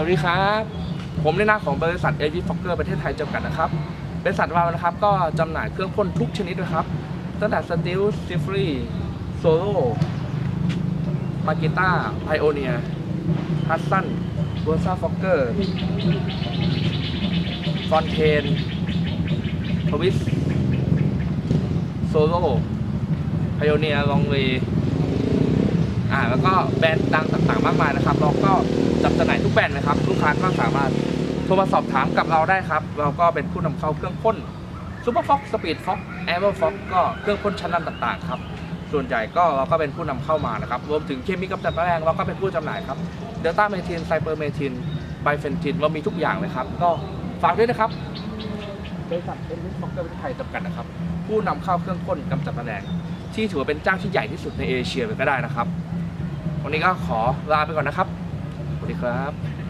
สวัสดีครับ ผมในนามของบริษัทเอวิฟอกเกอร์ประเทศไทยจำกัดนะครับบริษัทเรานะครับก็จำหน่ายเครื่องพ่นทุกชนิดนะครับ ตั้งแต่สติลซิฟรีโซโล่มากิต้าไพโอเนียฮัตสันเวอร์ซ่าฟ็อกเกอร์ฟอนเทนทวิสโซโล่ไพโอเนียลองเวอ่าแล้วก็แบรนด์ดังต่างๆ มากมายนะครับเราก็ แบรนด์นะครับ ลูกค้าก็สามารถโทรมาสอบถามกับเราได้ครับ เราก็เป็นผู้นำเข้าเครื่องพ่นซูเปอร์ฟ็อกสปีดฟ็อกแอร์เวอร์ฟ็อกก็เครื่องพ่นชั้นนำต่างๆครับส่วนใหญ่ก็เราก็เป็นผู้นำเข้ามานะครับ รวมถึงเคมีกำจัดแมลงเราก็เป็นผู้จำหน่ายครับเดลต้าเมทินไซเปอร์เมทินไบเฟนทินเรามีทุกอย่างเลยครับ ก็ฝากด้วยนะครับบริษัทเอ็นวิสมอกเกอร์ไทยจำกัดนะครับ ผู้นำเข้าเครื่องพ่นกำจัดแมลงที่ถือว่าเป็นเจ้าที่ใหญ่ที่สุดในเอเชียเลยก็ได้นะครับ วันนี้ก็ขอลาไปก่อนนะครับ ดีครับ